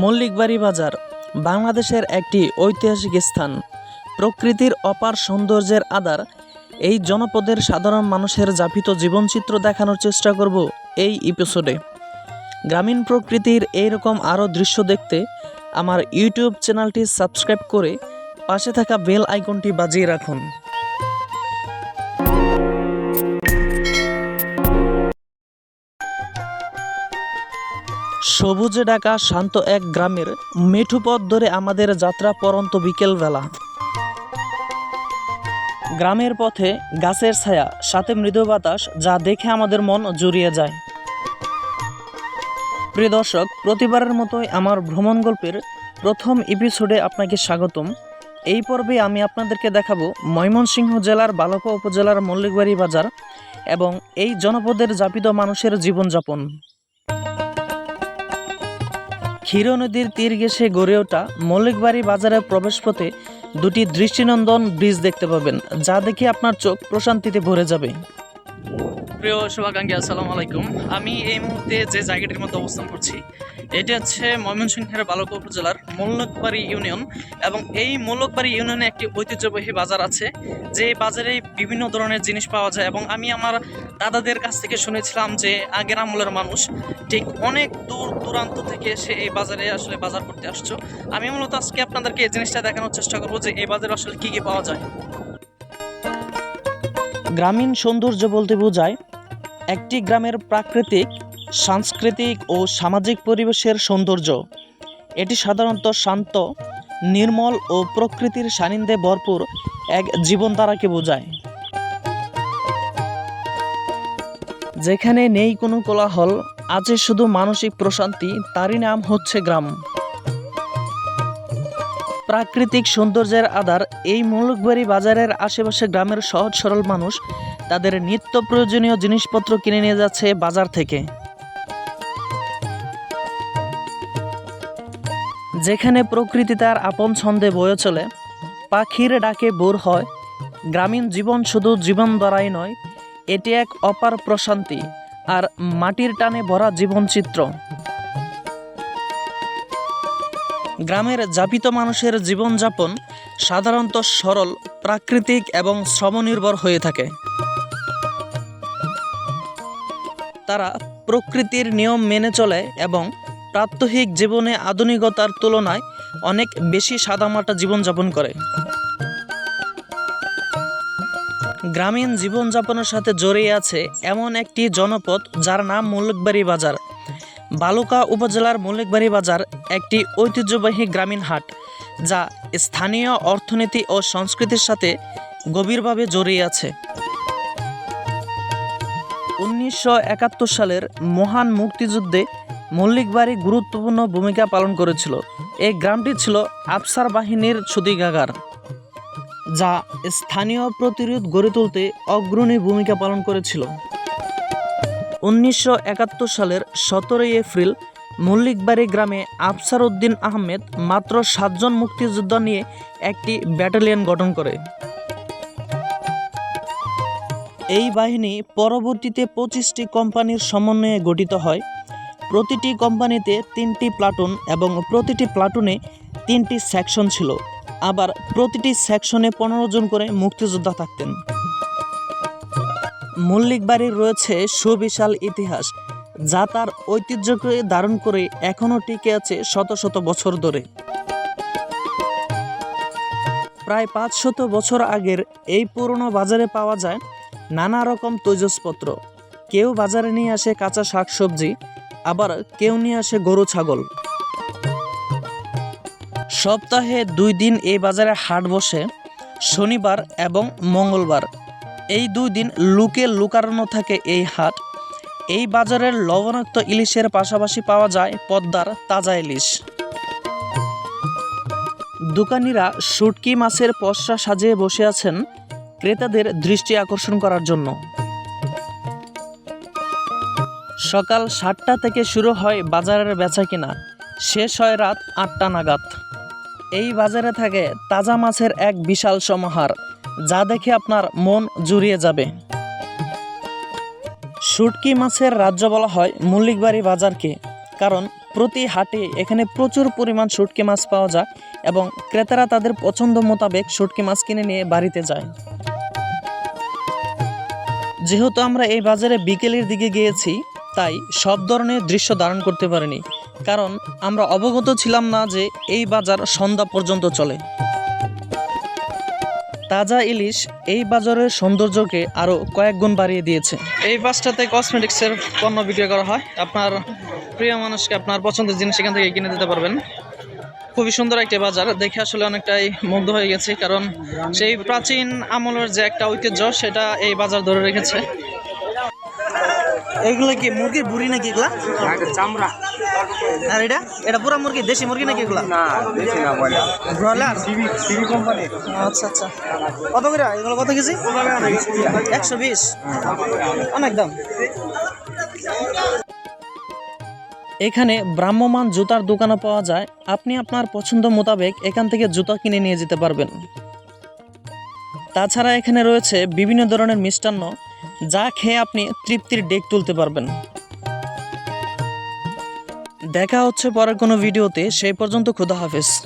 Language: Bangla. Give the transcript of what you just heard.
মল্লিকবাড়ি বাজার বাংলাদেশের একটি ঐতিহাসিক স্থান। প্রকৃতির অপার সৌন্দর্যের আধার। এই জনপদের সাধারণ মানুষের যাপিত জীবনচিত্র দেখানোর চেষ্টা করব এই এপিসোডে গ্রামীণ প্রকৃতির এইরকম আরও দৃশ্য দেখতে আমার ইউটিউব চ্যানেলটি সাবস্ক্রাইব করে পাশে থাকা বেল আইকনটি বাজিয়ে রাখুন। সবুজে ঢাকা, শান্ত এক গ্রামের মেঠু পথ ধরে আমাদের যাত্রা পরন্ত বিকেলবেলা। গ্রামের পথে গাছের ছায়া, সাথে মৃদু বাতাস, যা দেখে আমাদের মন জুড়িয়ে যায়। প্রিয় দর্শক, প্রতিবারের মতোই আমার ভ্রমণ গল্পের প্রথম এপিসোডে আপনাকে স্বাগতম। এই পর্বে আমি আপনাদেরকে দেখাবো ময়মনসিংহ জেলার বালকা উপজেলার মল্লিকবাড়ি বাজার এবং এই জনপদের যাপিত মানুষের জীবনযাপন। ক্ষীর নদীর তীর ঘেঁষে গড়ে ওঠা মল্লিকবাড়ি বাজারের প্রবেশপথে দুটি দৃষ্টিনন্দন ব্রিজ দেখতে পাবেন, যা দেখে আপনার চোখ প্রশান্তিতে ভরে যাবে। প্রিয় শুভাকাঙ্ক্ষী, আসসালামু আলাইকুম। আমি এই মুহূর্তে যে জায়গাটির মধ্যে অবস্থান করছি এটি হচ্ছে ময়মনসিংহের বালক উপজেলার মোল্লকবাড়ি ইউনিয়ন এবং এই মোল্লকবাড়ি ইউনিয়নে একটি ঐতিহ্যবাহী বাজার আছে, যে বাজারে বিভিন্ন ধরনের জিনিস পাওয়া যায় এবং আমি আমার দাদাদের কাছ থেকে শুনেছিলাম যে আগের আমলের মানুষ ঠিক অনেক দূর দূরান্ত থেকে এসে এই বাজারে আসলে বাজার করতে আসছো। আমি মূলত আজকে আপনাদেরকে এই জিনিসটা দেখানোর চেষ্টা করব যে এই বাজারে আসলে কী কী পাওয়া যায়। গ্রামীণ সৌন্দর্য বলতে বোঝায়, একটি গ্রামের প্রাকৃতিক সাংস্কৃতিক ও সামাজিক পরিবেশের সৌন্দর্য। এটি সাধারণত শান্ত, নির্মল ও প্রকৃতির সান্নিধ্যে ভরপুর এক জীবনধারাকে বোঝায়। যেখানে নেই কোনো কোলাহল, আছে শুধু মানসিক প্রশান্তি, তারই নাম হচ্ছে গ্রাম। প্রাকৃতিক সৌন্দর্যের আধার এই মুলুকবাড়ি বাজারের আশেপাশে গ্রামের সহজ সরল মানুষ তাদের নিত্য প্রয়োজনীয় জিনিসপত্র কিনে নিয়ে যাচ্ছে বাজার থেকে। যেখানে প্রকৃতি তার আপন ছন্দে বয়ে চলে, পাখির ডাকে বোর হয়, গ্রামীণ জীবন শুধু জীবন দ্বারাই নয়, এটি এক অপার প্রশান্তি আর মাটির টানে ভরা জীবনচিত্র। গ্রামের যাপিত মানুষের জীবনযাপন সাধারণত সরল, প্রাকৃতিক এবং শ্রমনির্ভর হয়ে থাকে। তারা প্রকৃতির নিয়ম মেনে চলে এবং প্রাত্যহিক জীবনে আধুনিকতার তুলনায় অনেক বেশি সাদামাটা জীবনযাপন করে। গ্রামীণ জীবনযাপনের সাথে জড়িয়ে আছে এমন একটি জনপদ যার নাম মুল্লুকবাড়ি বাজার। বালুকা উপজেলার মল্লিকবাড়ি বাজার একটি ঐতিহ্যবাহী গ্রামীণ হাট, যা স্থানীয় অর্থনীতি ও সংস্কৃতির সাথে গভীরভাবে জড়িয়ে আছে। উনিশশো একাত্তর সালের মহান মুক্তিযুদ্ধে মল্লিকবাড়ি গুরুত্বপূর্ণ ভূমিকা পালন করেছিল। এই গ্রামটি ছিল আফসার বাহিনীর ছুতিকাগার যা স্থানীয় প্রতিরোধ গড়ে তুলতে অগ্রণী ভূমিকা পালন করেছিল। উনিশশো একাত্তর সালের সতেরোই এপ্রিল মল্লিকবাড়ি গ্রামে আফসার উদ্দিন আহমেদ মাত্র সাতজন মুক্তিযোদ্ধা নিয়ে একটি ব্যাটালিয়ন গঠন করে। এই বাহিনী পরবর্তীতে পঁচিশটি কোম্পানির সমন্বয়ে গঠিত হয়। প্রতিটি কোম্পানিতে তিনটি প্লাটুন এবং প্রতিটি প্লাটুনে তিনটি সেকশন ছিল। আবার প্রতিটি সেকশনে পনেরো জন করে মুক্তিযোদ্ধা থাকতেন। মল্লিক বাড়ির রয়েছে সুবিশাল ইতিহাস, যা তার ঐতিহ্যকে ধারণ করে এখনও টিকে আছে শত শত বছর ধরে। প্রায় পাঁচ শত বছর আগের এই পুরনো বাজারে পাওয়া যায় নানা রকম তৈজসপত্র। কেউ বাজারে নিয়ে আসে কাঁচা শাকসবজি আবার কেউ নিয়ে আসে গরু, ছাগল। সপ্তাহে দুই দিন এই বাজারে হাট বসে, শনিবার এবং মঙ্গলবার। এই দুই দিন লুকে লুকানো থাকে এই হাট। এই বাজারের লবণাক্ত ইলিশের পাশাপাশি পাওয়া যায় পদ্মার তাজা ইলিশ। দোকানিরা শুটকি মাছের পসরা সাজিয়ে বসে আছেন ক্রেতাদের দৃষ্টি আকর্ষণ করার জন্য। সকাল সাতটা থেকে শুরু হয় বাজারের বেচা কিনা। শেষ হয় রাত আটটা নাগাদ। এই বাজারে থাকে তাজা মাছের এক বিশাল সমাহার, যা দেখে আপনার মন জুড়িয়ে যাবে। শুটকি মাছের রাজ্য বলা হয় মল্লিকবাড়ি বাজারকে, কারণ প্রতি হাটে এখানে প্রচুর পরিমাণ শুটকি মাছ পাওয়া যায় এবং ক্রেতারা তাদের পছন্দ মোতাবেক শুটকি মাছ কিনে নিয়ে বাড়িতে যায়। যেহেতু আমরা এই বাজারে বিকেলের দিকে গিয়েছি তাই সব ধরনের দৃশ্য ধারণ করতে পারিনি। কারণ আমরা অবগত ছিলাম না যে এই বাজার সন্ধ্যা পর্যন্ত চলে। তাজা ইলিশ এই বাজারের সৌন্দর্যকে আরও কয়েক গুণ বাড়িয়ে দিয়েছে। এই বাসটাতে কসমেটিক্সের পণ্য বিক্রি করা হয়। আপনার প্রিয় মানুষকে আপনার পছন্দের জিনিস এখান থেকে কিনে দিতে পারবেন। খুবই সুন্দর একটি বাজার। দেখে আসলে অনেকটাই মুগ্ধ হয়ে গেছি। কারণ সেই প্রাচীন আমলের যে একটা ঐতিহ্য, সেটা এই বাজার ধরে রেখেছে। এইগুলো কি মুরগির বুড়ি নাকি এগুলা? চামড়া। আর এটা? এটা পুরা মুরগি দেশি মুরগি নাকি এগুলা? ব্রয়লার? আচ্ছা আচ্ছা। কত করে? এগুলো কত কেজি? একশো বিশ। অনেক দাম। এখানে ভ্রাম্যমান জুতার দোকানও পাওয়া যায়। আপনি আপনার পছন্দ মোতাবেক এখান থেকে জুতা কিনে নিয়ে যেতে পারবেন। তাছাড়া এখানে রয়েছে বিভিন্ন ধরনের মিষ্টান্ন। যা খেয়ে আপনি তৃপ্তির ডেক তুলতে পারবেন। দেখা হচ্ছে পরের কোনো ভিডিওতে, সেই পর্যন্ত খুদা হাফেজ।